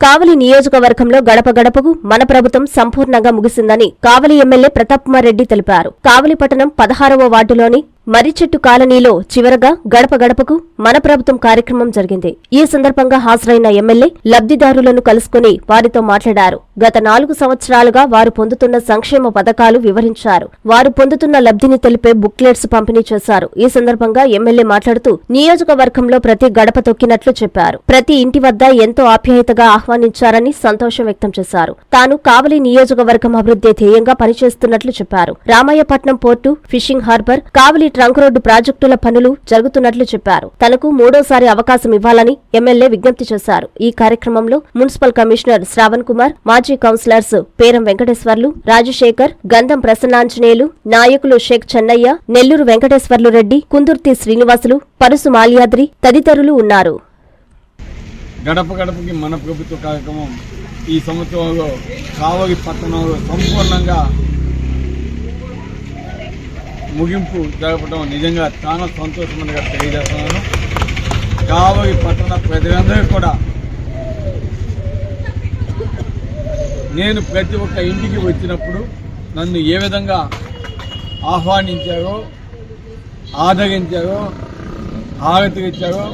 కావలి నియోజకవర్గంలో గడప గడపకు మన ప్రభుత్వం సంపూర్ణంగా ముగిసిందని కావలి ఎమ్మెల్యే ప్రతాప్కుమార్ రెడ్డి తెలిపారు. కావలి పట్టణం పదహారవ వార్డులోని మర్రిచెట్టు కాలనీలో చివరగా గడప గడపకు మన ప్రభుత్వం కార్యక్రమం జరిగింది. ఈ సందర్భంగా హాజరైన ఎమ్మెల్యే లబ్ధిదారులను కలుసుకుని వారితో మాట్లాడారు. గత నాలుగు సంవత్సరాలుగా వారు పొందుతున్న సంక్షేమ పథకాలు వివరించారు. వారు పొందుతున్న లబ్ధిని తెలిపే బుక్లెట్స్ పంపిణీ చేశారు. ఈ సందర్భంగా ఎమ్మెల్యే మాట్లాడుతూ నియోజకవర్గంలో ప్రతి గడప తొక్కినట్లు చెప్పారు. ప్రతి ఇంటి వద్ద ఎంతో ఆప్యాయతగా ఆహ్వానించారని సంతోషం వ్యక్తం చేశారు. తాను కావలి నియోజకవర్గం అభివృద్ధి ధ్యేయంగా పనిచేస్తున్నట్లు చెప్పారు. Ramayapatnam port fishing harbour Kavali trunk road ప్రాజెక్టుల పనులు జరుగుతున్నట్లు చెప్పారు. తనకు మూడోసారి అవకాశం ఇవ్వాలని ఎమ్మెల్యే విజ్ఞప్తి చేశారు. ఈ కార్యక్రమంలో మున్సిపల్ కమిషనర్ శ్రావణ్ కుమార్ మాజీ కౌన్సిలర్స్ పేరం వెంకటేశ్వర్లు రాజశేఖర్ గంధం ప్రసన్నాంజనేయులు నాయకులు షేక్ చెన్నయ్య నెల్లూరు వెంకటేశ్వర్లు రెడ్డి కుందుర్తి శ్రీనివాసులు పరుసు మాల్యాద్రి తదితరులు ఉన్నారు. గడప గడపకి మన ప్రభుత్వ కార్యక్రమం ఈ సంవత్సరంలో కావలి పట్టణంలో సంపూర్ణంగా ముగింపు జరపడం నిజంగా చాలా సంతోషమనిగా తెలియజేస్తున్నాను. కావలి పట్టణ ప్రజలందరూ కూడా నేను ప్రతి ఒక్క ఇంటికి వచ్చినప్పుడు నన్ను ఏ విధంగా ఆహ్వానించారో ఆదరించారో ఆరతిచ్చారో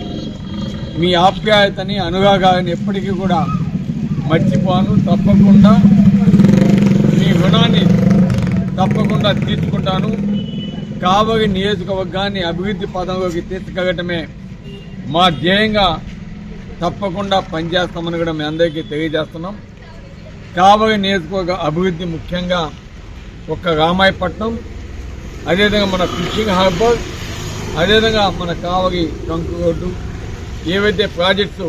మీ ఆప్యాయతని అనురాగాలని ఎప్పటికీ కూడా మర్చిపోను. తప్పకుండా మీ రుణాన్ని తప్పకుండా తీర్చుకుంటాను. కాబోయే నియోజకవర్గాన్ని అభివృద్ధి పదంలోకి తీసుకెళ్ళటమే మా ధ్యేయంగా తప్పకుండా పనిచేస్తామని కూడా మేము అందరికీ తెలియజేస్తున్నాం. కాబోయే నియోజకవర్గ అభివృద్ధి ముఖ్యంగా ఒక్క రామాయపట్నం అదేవిధంగా మన ఫిషింగ్ హార్బర్ అదేవిధంగా మన కావగి ట్రంక్ రోడ్డు ఏవైతే ప్రాజెక్ట్స్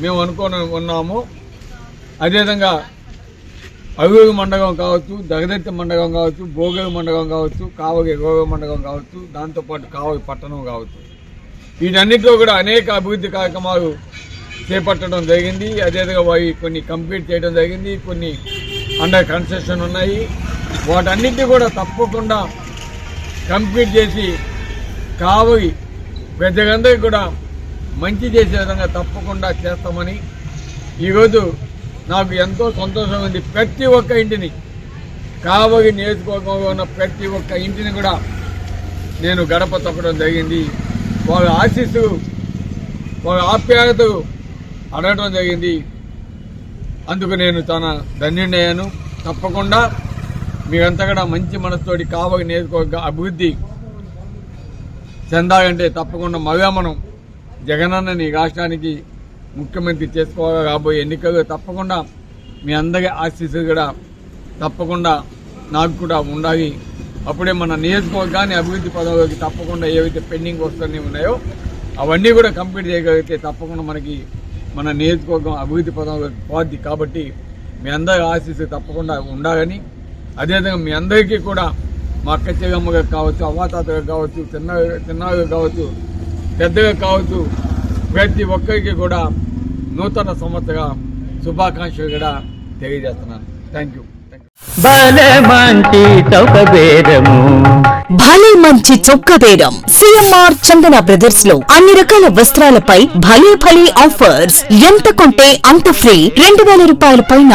మేము అనుకుని ఉన్నామో అదేవిధంగా అవివేగ మండలం కావచ్చు దగదత్తి మండలం కావచ్చు భోగలి మండలం కావచ్చు కావలి ఎగోగ మండగం కావచ్చు దాంతోపాటు కావలి పట్టణం కావచ్చు. వీటన్నిటిలో కూడా అనేక అభివృద్ధి కార్యక్రమాలు చేపట్టడం జరిగింది. అదేవిధంగా వాయి కొన్ని కంప్లీట్ చేయడం జరిగింది. కొన్ని అండర్ కన్స్ట్రక్షన్ ఉన్నాయి. వాటన్నిటిని కూడా తప్పకుండా కంప్లీట్ చేసి కావలి ప్రజలందరికీ కూడా మంచి చేసే విధంగా తప్పకుండా చేస్తామని ఈరోజు నాకు ఎంతో సంతోషం ఉంది ప్రతి ఒక్క ఇంటిని కావలి నియోజకవర్గంలో ఉన్న ప్రతి ఒక్క ఇంటిని కూడా నేను గడప తొక్కడం జరిగింది. వాళ్ళ ఆశీస్సు వాళ్ళ ఆప్యాయత అడగడం జరిగింది. అందుకు నేను చాలా ధన్యుడయ్యాను తప్పకుండా మీరంతా కూడా మంచి మనసుతోటి కావలి నియోజకవర్గ అభివృద్ధి చెందాలంటే తప్పకుండా మగా మనం జగనన్నని రాష్ట్రానికి ముఖ్యమంత్రి చేసుకోవాలి రాబోయే ఎన్నికలు తప్పకుండా మీ అందరి ఆశీస్సులు కూడా తప్పకుండా నాకు కూడా ఉండాలి. అప్పుడే మన నియోజకవర్గాన్ని అభివృద్ధి పదవులకి తప్పకుండా ఏవైతే పెండింగ్ వస్తున్నాయి ఉన్నాయో అవన్నీ కూడా కంప్లీట్ చేయగలిగితే తప్పకుండా మనకి మన నియోజకవర్గం అభివృద్ధి పదంలోకి పోద్ది. కాబట్టి మీ అందరి ఆశీస్సు తప్పకుండా ఉండాలని అదేవిధంగా మీ అందరికీ కూడా మా అక్క చెగమ్మగా కావచ్చు అవ్వాతాతగా కావచ్చు చిన్న చిన్నగా కావచ్చు పెద్దగా కావచ్చు ప్రతి ఒక్కరికి కూడా నూతన సంవత్సర శుభాకాంక్షలు కూడా తెలియజేస్తున్నాను. థ్యాంక్ యూ భలే మంచి భలే చొక్క బేరం సిఎంఆర్ చందన బ్రదర్స్లో అన్ని రకాల వస్త్రాలపై భలే భలే ఆఫర్స్. ఎంత కొంటే అంత ఫ్రీ. రెండు వేల రూపాయల పైన